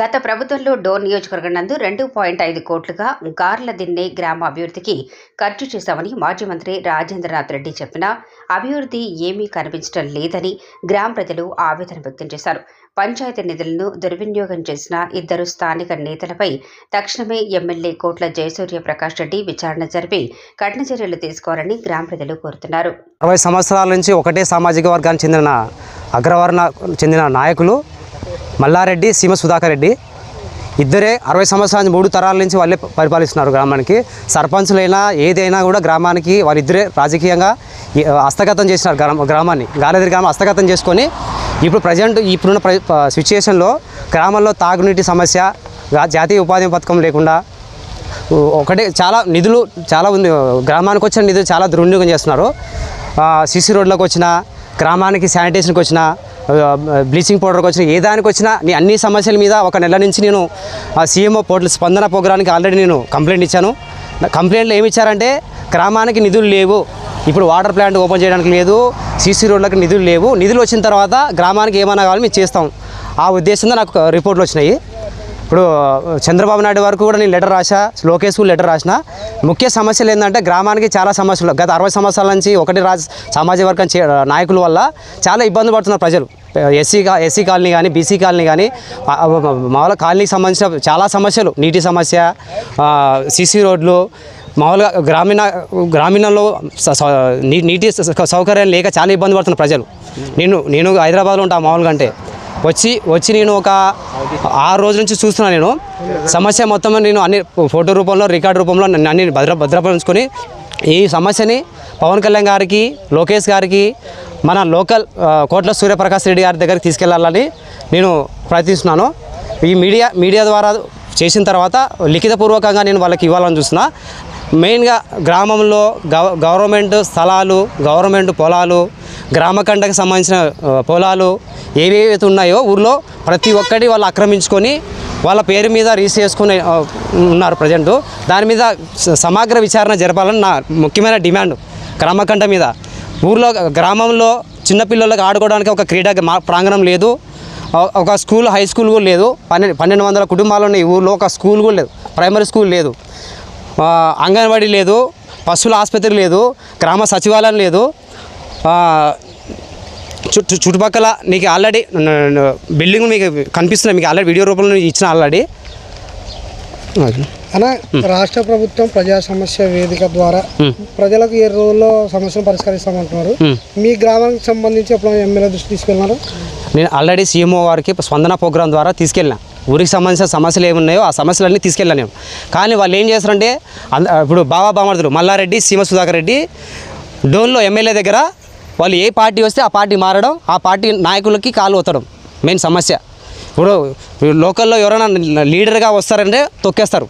గత ప్రభుత్వంలో డోర్ నియోజకవర్గం నందు రెండు పాయింట్ ఐదు కోట్లుగా గార్లదిన్నె గ్రామ అభివృద్ధికి ఖర్చు చేశామని మాజీ మంత్రి రాజేంద్రనాథ్ రెడ్డి చెప్పినా అభివృద్ధి ఏమీ కనిపించడం లేదని గ్రామ ప్రజలు ఆవేదన వ్యక్తం చేశారు. పంచాయతీ నిధులను దుర్వినియోగం చేసిన ఇద్దరు స్థానిక నేతలపై తక్షణమే ఎమ్మెల్యే కోట్ల జయసూర్య ప్రకాష్ రెడ్డి విచారణ జరిపి కఠిన చర్యలు తీసుకోవాలని గ్రామ ప్రజలు కోరుతున్నారు. అరవై సంవత్సరాల నుంచి ఒకటే సామాజిక వర్గానికి చెందిన అగ్రవర్ణ చెందిన నాయకులు మల్లారెడ్డి సీమ సుధాకర్ రెడ్డి. ఇద్దరే అరవై సంవత్సరాల మూడు తరాల నుంచి వాళ్ళే పరిపాలిస్తున్నారు గ్రామానికి. సర్పంచులైనా ఏదైనా కూడా గ్రామానికి వాళ్ళిద్దరే రాజకీయంగా హస్తగతం చేసినారు గ్రామ గ్రామాన్ని. గాలేదిరి గ్రామం హస్తగతం చేసుకొని ఇప్పుడు ప్రజెంట్ ఇప్పుడున్న ప్ర సిచ్యుయేషన్లో గ్రామంలో తాగునీటి సమస్య జాతీయ ఉపాధి పథకం లేకుండా ఒకటే చాలా నిధులు చాలా ఉంది. గ్రామానికి వచ్చిన నిధులు చాలా దుర్వినియోగం చేస్తున్నారు. సిసి రోడ్లకు వచ్చిన గ్రామానికి శానిటేషన్కి వచ్చిన బ్లీచింగ్ పౌడర్కి వచ్చిన ఏ దానికి వచ్చినా నీ అన్ని సమస్యల మీద ఒక నెల నుంచి నేను ఆ సీఎంఓ పోర్టల్ స్పందన ప్రోగ్రానికి ఆల్రెడీ నేను కంప్లైంట్ ఇచ్చాను. కంప్లైంట్లో ఏమి ఇచ్చారంటే గ్రామానికి నిధులు లేవు. ఇప్పుడు వాటర్ ప్లాంట్ ఓపెన్ చేయడానికి లేదు. సీసీ రోడ్లకు నిధులు లేవు. నిధులు వచ్చిన తర్వాత గ్రామానికి ఏమైనా కావాలి మేము చేస్తాం. ఆ ఉద్దేశంతో నాకు రిపోర్ట్లు వచ్చినాయి. ఇప్పుడు చంద్రబాబు నాయుడు వరకు కూడా నేను లెటర్ రాసా లోకేష్ లెటర్ రాసిన. ముఖ్య సమస్యలు ఏంటంటే గ్రామానికి చాలా సమస్యలు. గత అరవై సంవత్సరాల నుంచి ఒకటి రాజ సామాజిక వర్గం నాయకుల వల్ల చాలా ఇబ్బంది పడుతున్నారు ప్రజలు. ఎస్సీ ఎస్సీ కాలనీ కానీ బీసీ కాలనీ కానీ మామూలుగా కాలనీకి సంబంధించిన చాలా సమస్యలు. నీటి సమస్య సీసీ రోడ్లు మామూలుగా గ్రామీణ గ్రామీణంలో స- నీటి స- సౌకర్యం లేక చాలా ఇబ్బంది పడుతున్నారు ప్రజలు. నేను నేను హైదరాబాద్లో ఉంటా మామూలుగా అంటే. వచ్చి వచ్చి నేను ఒక ఆరు రోజుల నుంచి చూస్తున్నాను నేను. సమస్య మొత్తం నేను అన్ని ఫోటో రూపంలో రికార్డు రూపంలో అన్ని భద్ర భద్రపరుచుకొని ఈ సమస్యని పవన్ కళ్యాణ్ గారికి లోకేష్ గారికి మన లోకల్ కోట్ల సూర్యప్రకాష్ రెడ్డి గారి దగ్గరికి తీసుకెళ్ళాలని నేను ప్రయత్నిస్తున్నాను. ఈ మీడియా మీడియా ద్వారా చేసిన తర్వాత లిఖితపూర్వకంగా నేను వాళ్ళకి ఇవ్వాలని చూస్తున్నా. మెయిన్గా గ్రామంలో గవ గవర్నమెంట్ స్థలాలు గవర్నమెంట్ పొలాలు గ్రామకండకు సంబంధించిన పొలాలు ఏవేవైతే ఉన్నాయో ఊర్లో ప్రతి ఒక్కటి వాళ్ళు ఆక్రమించుకొని వాళ్ళ పేరు మీద రిజిస్టర్ చేసుకుని ఉన్నారు ప్రజెంట్. దాని మీద స- సమగ్ర విచారణ జరపాలని నా ముఖ్యమైన డిమాండ్ గ్రామకండ మీద. ఊర్లో గ్రామంలో చిన్నపిల్లలకు ఆడుకోవడానికి ఒక క్రీడా మా- ప్రాంగణం లేదు. ఒక- స్కూల్ హై స్కూల్ కూడా లేదు. పన్నెండు పన్నెండు వందల కుటుంబాలు ఉన్నాయి. ఊళ్ళో ఊర్లో ఒక స్కూల్ కూడా లేదు. ప్రైమరీ స్కూల్ లేదు. అంగన్వాడీ లేదు. పశువుల ఆసుపత్రి లేదు. గ్రామ సచివాలయం లేదు. చుట్టూ చుట్టుపక్కల నీకు ఆల్రెడీ బిల్డింగ్ మీకు కనిపిస్తున్నాయి మీకు ఆల్రెడీ వీడియో రూపంలో ఇచ్చిన ఆల్రెడీ. అన్న రాష్ట్ర ప్రభుత్వం ప్రజా సమస్య వేదిక ద్వారా ప్రజలకు ఏ రోజుల్లో సమస్యను పరిష్కరిస్తామంటున్నారు? మీ. గ్రామానికి సంబంధించి ఎప్పుడు ఎమ్మెల్యే దృష్టి తీసుకెళ్ళినారు? నేను ఆల్రెడీ సీఎంఓ వారికి స్పందన ప్రోగ్రాం ద్వారా తీసుకెళ్ళిన. ఊరికి సంబంధించిన సమస్యలు ఏమున్నాయో ఆ సమస్యలన్నీ తీసుకెళ్ళాను నేను. కానీ వాళ్ళు ఏం చేస్తారంటే అంద- ఇప్పుడు బాబా బామర్దులు మల్లారెడ్డి సీమ సుధాకర్ రెడ్డి డోన్లో ఎమ్మెల్యే దగ్గర వాళ్ళు ఏ పార్టీ వస్తే ఆ పార్టీ మారడం ఆ పార్టీ నాయకులకి కాలు ఒత్తడం మెయిన్ సమస్య. ఇప్పుడు లోకల్లో ఎవరైనా లీడర్గా వస్తారంటే తొక్కేస్తారు.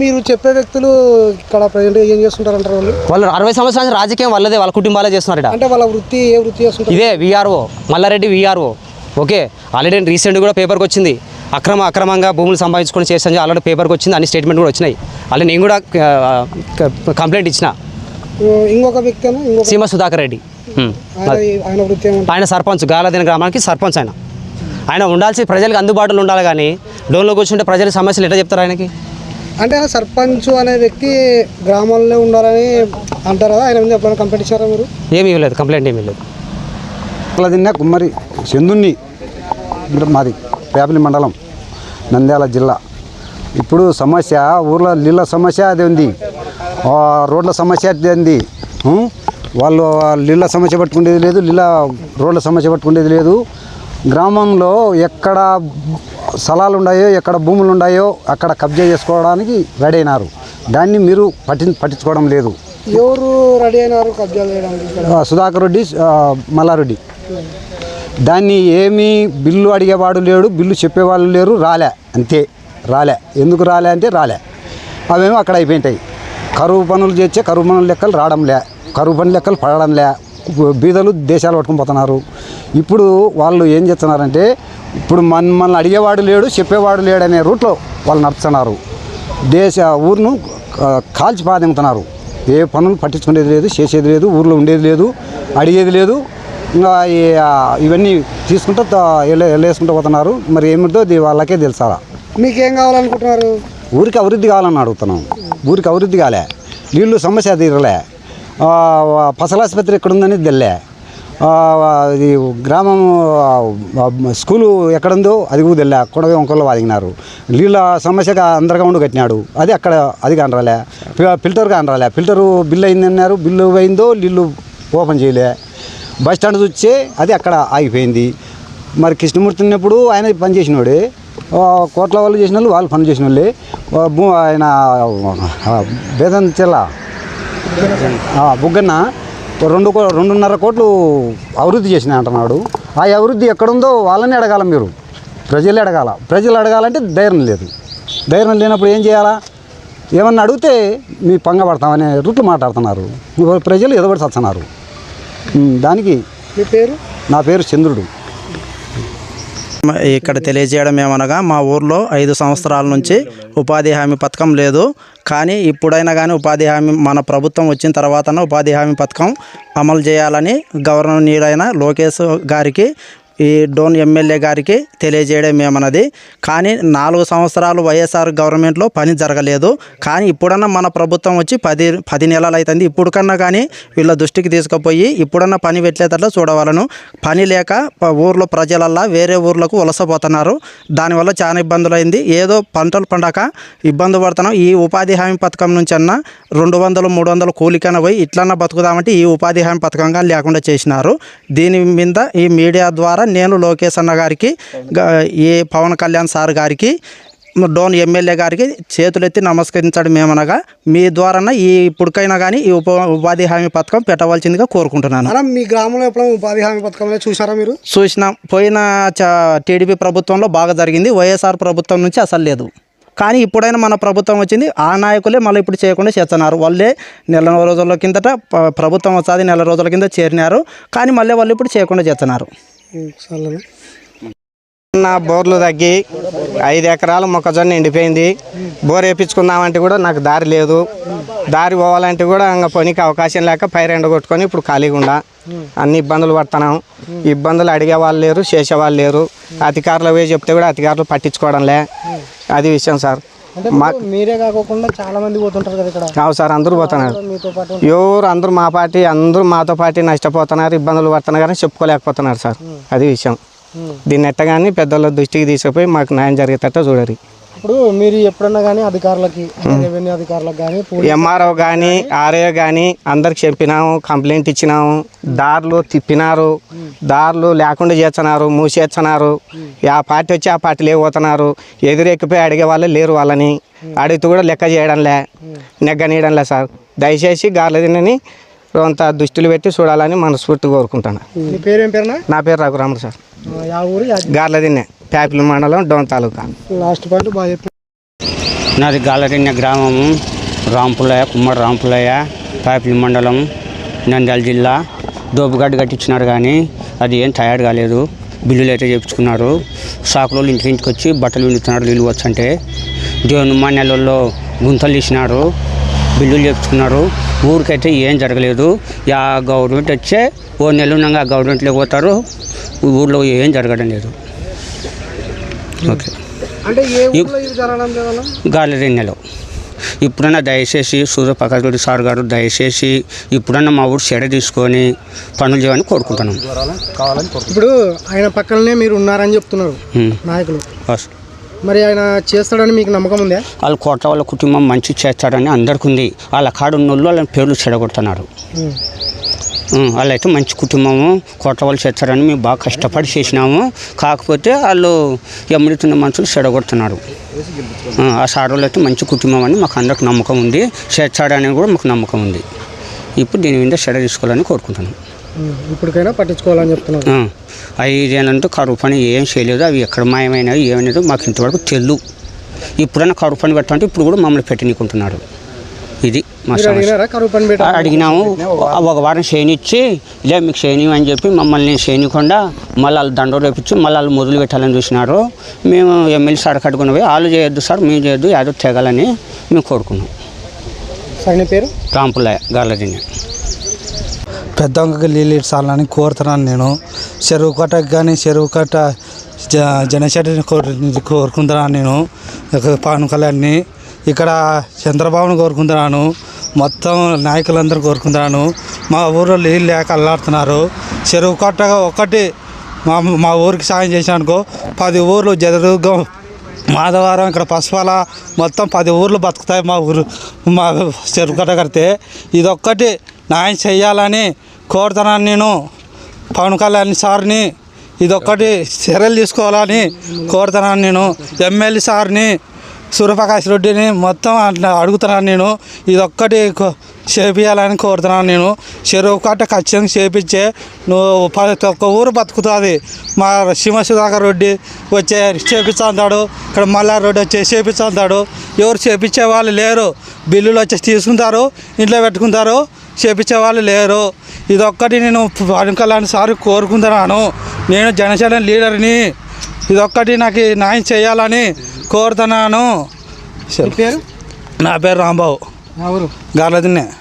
మీరు చెప్పే వ్యక్తులు ఇక్కడ ప్రజెంట్ ఏం చేస్తుంటారు అంటారు వాళ్ళు? వాళ్ళు అరవై సంవత్సరాల రాజకీయం వాళ్ళదే వాళ్ళ కుటుంబాలే చేస్తున్నారట. అంటే వాళ్ళ వృత్తి ఏ వృత్తి చేస్తుంటారు? ఇదే VRO Mallareddy VRO okay already recent కూడా పేపర్కి వచ్చింది. అక్రమ అక్రమంగా భూములు సంపాదించుకొని చేస్తాను ఆల్రెడీ పేపర్కి వచ్చింది అన్ని స్టేట్మెంట్ కూడా వచ్చినాయి. ఆల్రెడీ నేను కూడా కంప్లైంట్ ఇచ్చిన. ఇంకొక వ్యక్తి సీమ సుధాకర్ రెడ్డి. ఆయన సర్పంచ్ గాలాదిన గ్రామానికి సర్పంచ్ ఆయన. ఆయన ఉండాల్సి ప్రజలకు అందుబాటులో ఉండాలి కానీ డోన్లో కూర్చుంటే ప్రజల సమస్యలు ఎట్లా చెప్తారు ఆయనకి? అంటే ఆయన సర్పంచ్ అనే వ్యక్తి గ్రామంలో ఉండాలని అంటారు కదా ఆయన మీద ఎప్పుడైనా కంప్లైంట్ ఇచ్చారా మీరు? ఏమీ ఇవ్వలేదు కంప్లైంట్ ఏమీ లేదు తిన్న కుమ్మరి చందుని మాది పేపలి మండలం నంద్యాల జిల్లా. ఇప్పుడు సమస్య ఊర్లో నీళ్ళ సమస్య అది ఉంది ఆ, రోడ్ల సమస్య అది ఉంది? వాళ్ళు నీళ్ళ సమస్య పట్టుకునేది లేదు నీళ్ళ రోడ్ల సమస్య పట్టుకునేది లేదు. గ్రామంలో ఎక్కడ స్థలాలు ఉన్నాయో ఎక్కడ భూములు ఉన్నాయో అక్కడ కబ్జా చేసుకోవడానికి రెడీ అయినారు. దాన్ని మీరు పట్టి పట్టించుకోవడం లేదు. ఎవరు రెడీ అయినారు కబ్జా చేయడానికి సుధాకర్ రెడ్డి మల్లారెడ్డి. దాన్ని ఏమీ బిల్లు అడిగేవాడు లేడు బిల్లు చెప్పేవాళ్ళు లేరు రాలే అంతే రాలే. ఎందుకు రాలే అంటే రాలే. అవేమో అక్కడ అయిపోయింటాయి. కరువు పనులు చేస్తే కరువు పనుల లెక్కలు రావడంలే కరువు పనుల లెక్కలు పడడంలే బీదలు దేశాలు పట్టుకుని పోతున్నారు. ఇప్పుడు వాళ్ళు ఏం చేస్తున్నారంటే ఇప్పుడు మన మనల్ని అడిగేవాడు లేడు చెప్పేవాడు లేడు అనే రూట్లో వాళ్ళు నడుస్తున్నారు దేశ ఊరును కాల్చి పాదింగుతున్నారు ఏ పనులు పట్టించుకునేది లేదు చేసేది లేదు ఊర్లో ఉండేది లేదు అడిగేది లేదు. ఇంకా ఇవన్నీ తీసుకుంటూ వెళ్ళేసుకుంటూ పోతున్నారు. మరి ఏమిటో వాళ్ళకే తెలుసాలా. మీకేం కావాలనుకుంటున్నారు? ఊరికి అభివృద్ధి కావాలని అడుగుతున్నాం. ఊరికి అభివృద్ధి కాలే. నీళ్ళు సమస్య తీరలే. ఫసల్ ఆసుపత్రి ఎక్కడ ఉందని తెల్లే ఇది గ్రామం స్కూలు ఎక్కడుందో అది కూడా తెల్లే కొడవ ఒంకొల్లో వాదిగినారు. నీళ్ళ సమస్యగా అందరిగా కట్టినాడు. అది అక్కడ అది కానరాలే. ఫిల్టర్ కానరాలే. ఫిల్టరు బిల్లు అయిందన్నారు బిల్లు అయిందో నీళ్ళు ఓపెన్ చేయలే. బస్ స్టాండ్ చూస్తే అది అక్కడ ఆగిపోయింది. మరి కృష్ణమూర్తి ఉన్నప్పుడు ఆయన పనిచేసినోడే కోట్ల వాళ్ళు చేసిన వాళ్ళు వాళ్ళు పని చేసిన వాళ్ళే భూ- ఆయన బేదం చెల్లా బుగ్గన్న రెండు కో- రెండున్నర కోట్లు అభివృద్ధి చేసిన అంటున్నాడు. ఆ అభివృద్ధి ఎక్కడుందో వాళ్ళని అడగాల మీరు. ప్రజలే అడగాల. ప్రజలు అడగాలంటే ధైర్యం లేదు. ధైర్యం లేనప్పుడు ఏం చేయాలా? ఏమన్నా అడిగితే మీ పంగ పడతామనే రూట్లు మాట్లాడుతున్నారు. ప్రజలు ఎదబడి చస్తున్నారు. ఉమ్, దానికి మీ పేరు? నా పేరు చంద్రుడు. ఇక్కడ తెలియజేయడం ఏమనగా మా ఊర్లో ఐదు సంవత్సరాల నుంచి ఉపాధి హామీ పథకం లేదు. కానీ ఇప్పుడైనా కానీ ఉపాధి హామీ మన ప్రభుత్వం వచ్చిన తర్వాతన ఉపాధి హామీ పథకం అమలు చేయాలని గవర్నర్ లోకేష్ గారికి ఈ డోన్ ఎమ్మెల్యే గారికి తెలియజేయడం ఏమన్నది. కానీ నాలుగు సంవత్సరాలు వైఎస్ఆర్ గవర్నమెంట్లో పని జరగలేదు. కానీ ఇప్పుడన్నా మన ప్రభుత్వం వచ్చి పది పది నెలలు అవుతుంది ఇప్పుడు కన్నా కానీ వీళ్ళ దృష్టికి తీసుకుపోయి ఇప్పుడన్నా పని పెట్టలేదట్లా చూడవాలను. పని లేక ఊర్లో ప్రజలల్లా వేరే ఊర్లకు వలసపోతున్నారు. దానివల్ల చాలా ఇబ్బందులు అయింది ఏదో పంటలు పండక ఇబ్బంది పడుతున్నాం. ఈ ఉపాధి హామీ పథకం నుంచి అన్న రెండు వందలు మూడు వందలు కూలికైనా పోయి ఇట్లన్నా బతుకుదామంటే ఈ ఉపాధి హామీ పథకంగా లేకుండా చేసినారు. దీని మీద ఈ మీడియా ద్వారా నేను లోకేష్ అన్న గారికి ఈ పవన్ కళ్యాణ్ సార్ గారికి డోన్ ఎమ్మెల్యే గారికి చేతులెత్తి నమస్కరించడం ఏమనగా మీ ద్వారా ఈ ఇప్పటికైనా కానీ ఈ ఉప ఉపాధి హామీ పథకం పెట్టవలసిందిగా కోరుకుంటున్నాను. అలా మీ గ్రామంలో ఎప్పుడైనా ఉపాధి హామీ పథకంలో చూసారా మీరు? చూసినాం. పోయిన టీడీపీ ప్రభుత్వంలో బాగా జరిగింది. వైఎస్ఆర్ ప్రభుత్వం నుంచి అసలు లేదు. కానీ ఇప్పుడైనా మన ప్రభుత్వం వచ్చింది. ఆ నాయకులే మళ్ళీ ఇప్పుడు చేయకుండా చేస్తున్నారు. వాళ్ళే నెల రోజుల కిందట ప్రభుత్వం వచ్చాది నెల రోజుల కింద చేరినారు. కానీ మళ్ళీ వాళ్ళు ఇప్పుడు చేయకుండా చేస్తున్నారు. నా బోర్లు తగ్గి ఐదు ఎకరాలు మొక్కజొన్న ఎండిపోయింది. బోర్ వేయించుకుందామంటే కూడా నాకు దారి లేదు. దారి పోవాలంటే కూడా ఇంకా పనికి అవకాశం లేక పైరు ఎండగొట్టుకొని ఇప్పుడు ఖాళీగా ఉండా అన్ని ఇబ్బందులు పడుతున్నాం. ఇబ్బందులు అడిగే వాళ్ళు లేరు చేసేవాళ్ళు లేరు. అధికారులు పోయి చెప్తే కూడా అధికారులు పట్టించుకోవడంలే అది విషయం సార్. ఇప్పుడు మీరే కాకుండా చాలా మంది పోతుంటారు కదా ఇక్కడ. అవు సార్ అందరూ పోతున్నారు. ఎవరు అందరూ మా పార్టీ అందరూ మాతో పార్టీ నష్టపోతున్నారు ఇబ్బందులు పడుతున్నారు కానీ చెప్పుకోలేకపోతున్నారు సార్. అది విషయం. దీన్ని ఎట్టగాని పెద్దల దృష్టికి తీసుకుపోయి మాకు న్యాయం జరిగేటట్టు చూడరు ఇప్పుడు మీరు ఎప్పుడన్నా కానీ అధికారులకి రెవెన్యూ అధికారులకు కానీ ఎంఆర్ఓ కానీ ఆర్ఏ కానీ అందరికి చెప్పినాము కంప్లైంట్ ఇచ్చినాము దారులు తిప్పినారు దారులు లేకుండా చేస్తున్నారు మూసేస్తున్నారు. ఆ పార్టీ వచ్చి ఆ పార్టీ లేకపోతున్నారు. ఎదురెక్కిపోయి అడిగే వాళ్ళు లేరు వాళ్ళని. అడిగితే కూడా లెక్క చేయడంలే. నెగ్గనీయడంలే సార్. దయచేసి గార్ల తినని కొంత దుస్తులు పెట్టి చూడాలని మనస్ఫూర్తి కోరుకుంటాను నా పేరు రఘురాముడు సార్. ఆ, ప్యాపిల్ మండలం డోన్ తాలూకా. లాస్ట్ పాయింట్ బాగా చెప్పి నాది గాలరెన్య గ్రామము రాంపులయ్య కుమ్మడి రాంపులయ్య పాపిలి మండలం నంద్యాల జిల్లా. దోపుగడ్డ కట్టించినారు కానీ అది ఏం తయారు కాలేదు. బిల్లులు అయితే చేయించుకున్నారు షాకులో ఇంటికి ఇంటికి వచ్చి బట్టలు విండుతున్నారు నీళ్ళు వచ్చంటే. దేవుని మా నెలల్లో గుంతలు తీసినారు. బిల్లులు చేయించుకున్నారు ఊరికైతే ఏం జరగలేదు. యా గవర్నమెంట్ వచ్చే ఓ నెల ఉన్నాక ఆ గవర్నమెంట్లో పోతారు. ఊర్లో ఏం జరగడం లేదు. ఓకే అంటే ఏ ఊర్లో ఇది జరగడం లేదన్నా? గాలిరెన్నెలో ఇప్పుడన్నా దయచేసి సూర్యప్రకాశ్ సార్ గారు దయచేసి ఇప్పుడన్నా మా ఊరు చెడ తీసుకొని పనులు చేయమని కోరుకుంటున్నాం. ఇప్పుడు ఆయన పక్కనే మీరు ఉన్నారని చెప్తున్నారు ఉమ్. నాయకులు. మరి ఆయన చేస్తాడని మీకు నమ్మకం ఉందా? వాళ్ళ కోట వాళ్ళ కుటుంబం మంచి చేస్తాడని అందరికీ ఉంది వాళ్ళ కాడ ఉన్న వాళ్ళు వాళ్ళ పేర్లు చెడగొడుతున్నారు. ఉమ్, వాళ్ళైతే మంచి కుటుంబము కోట వాళ్ళు చేస్తారని మేము బాగా కష్టపడి చేసినాము. కాకపోతే వాళ్ళు ఎమ్మిడుతున్న మనుషులు చెడగొడుతున్నారు. ఆ సార్ వాళ్ళు అయితే మంచి కుటుంబం అని మాకు అందరికి నమ్మకం ఉంది. చేస్తాడని కూడా మాకు నమ్మకం ఉంది. ఇప్పుడు దీని మీద చెడ తీసుకోవాలని కోరుకుంటున్నాం. ఉమ్, ఇప్పటికైనా పట్టించుకోవాలని చెప్తున్నారు. ఆ, ఐదేళ్ళంటూ కరువు పని ఏం చేయలేదు. అవి ఎక్కడ మాయమైనవి ఏమైనదో మాకు ఇంతవరకు తెలు ఇప్పుడైనా కరువు పని పెట్టమంటే ఇప్పుడు కూడా మమ్మల్ని పెట్టనీకుంటున్నారు. ఇది మా సమస్య. అడిగినాము. ఒక వారం చేయనిచ్చి లే మీకు చేయని అని చెప్పి మమ్మల్ని చేయనీయకుండా మళ్ళీ వాళ్ళు దండోరు రేపించి మళ్ళీ వాళ్ళు మొదలు పెట్టాలని చూసినారు. మేము ఎమ్మెల్యే సార్ కట్టుకుని పోయి వాళ్ళు చేయొద్దు సార్ మేము చేయొద్దు యాదో తెగాలని మేము కోరుకున్నాం. సగని పేరు? రాంపులయ్య గార్లదిని పెద్దంకి నీళ్ళు ఇచ్చాలని కోరుతున్నాను నేను. చెరువు కట్టకు కానీ చెరువు కట్ట జ జనశెట్టిని కోరు కోరుకుంటున్నాను నేను. పవన్ కళ్యాణ్ని ఇక్కడ చంద్రబాబును కోరుకుంటున్నాను. మొత్తం నాయకులందరూ కోరుకుంటున్నాను. మా ఊరిలో నీళ్ళు లేక అల్లాడుతున్నారు. చెరువు కట్టగా ఒకటి మా మా ఊరికి సాయం చేసినానుకో పది ఊర్లు జరుగుగా మాధవరం ఇక్కడ పసుపాల మొత్తం పది ఊర్లు బతుకుతాయి మా ఊరు మా చెరువు కట్ట కడితే. ఇదొక్కటి న్యాయం చేయాలని కోరుతున్నాను నేను. పవన్ కళ్యాణ్ సార్ని ఇదొక్కటి చర్యలు తీసుకోవాలని కోరుతున్నాను నేను. ఎమ్మెల్యే సార్ని సూర్యప్రకాష్ రెడ్డిని మొత్తం అట్లా అడుగుతున్నాను నేను. ఇదొక్కటి కో- చేపియాలని కోరుతున్నాను నేను. చెరువు కట్ట ఖచ్చితంగా చేపించే నువ్వు ప్రతి ఒక్క ఊరు బతుకుతుంది. మా సింహ సుధాకర్ రెడ్డి వచ్చే చేపిస్తుంటాడు. ఇక్కడ మల్లారెడ్డి వచ్చి చేపిస్తుంటాడు. ఎవరు చేపించే వాళ్ళు లేరు. బిల్లులు వచ్చి తీసుకుంటారు. ఇంట్లో పెట్టుకుంటారు. చేపించే వాళ్ళు లేరు. ఇదొక్కటి నేను పవన్ కళ్యాణ్ సార్ కోరుకుంటున్నాను. నేను జనసేన లీడర్ని. ఇదొక్కటి నాకు న్యాయం చేయాలని కోరుతున్నాను. పేరు? నా పేరు రాంబాబు. గార్లదిన్నే.